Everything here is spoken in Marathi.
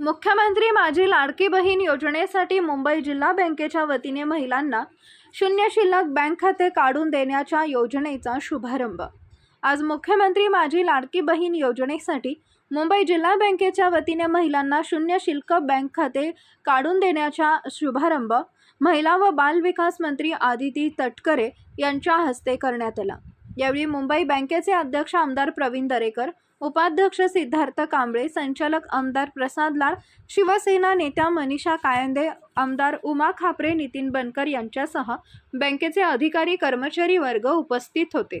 मुख्यमंत्री माझी लाडकी बहीण योजनेसाठी मुंबई जिल्हा बँकेच्या वतीने महिलांना शून्य शिल्लक बँक खाते काढून देण्याच्या योजनेचा शुभारंभ. आज मुख्यमंत्री माझी लाडकी बहीण योजनेसाठी मुंबई जिल्हा बँकेच्या वतीने महिलांना शून्य शुल्क बँक खाते काढून देण्याचा शुभारंभ महिला व बाल विकास मंत्री आदिती तटकरे यांच्या हस्ते करण्यात आला. यावेळी मुंबई बँकेचे अध्यक्ष आमदार प्रवीण दरेकर उपाध्यक्ष सिद्धार्थ कांबळे संचालक आमदार प्रसाद लाड शिवसेना नेत्या मनीषा कायंदे आमदार उमा खापरे नितीन बनकर यांच्यासह बँकेचे अधिकारी कर्मचारी वर्ग उपस्थित होते.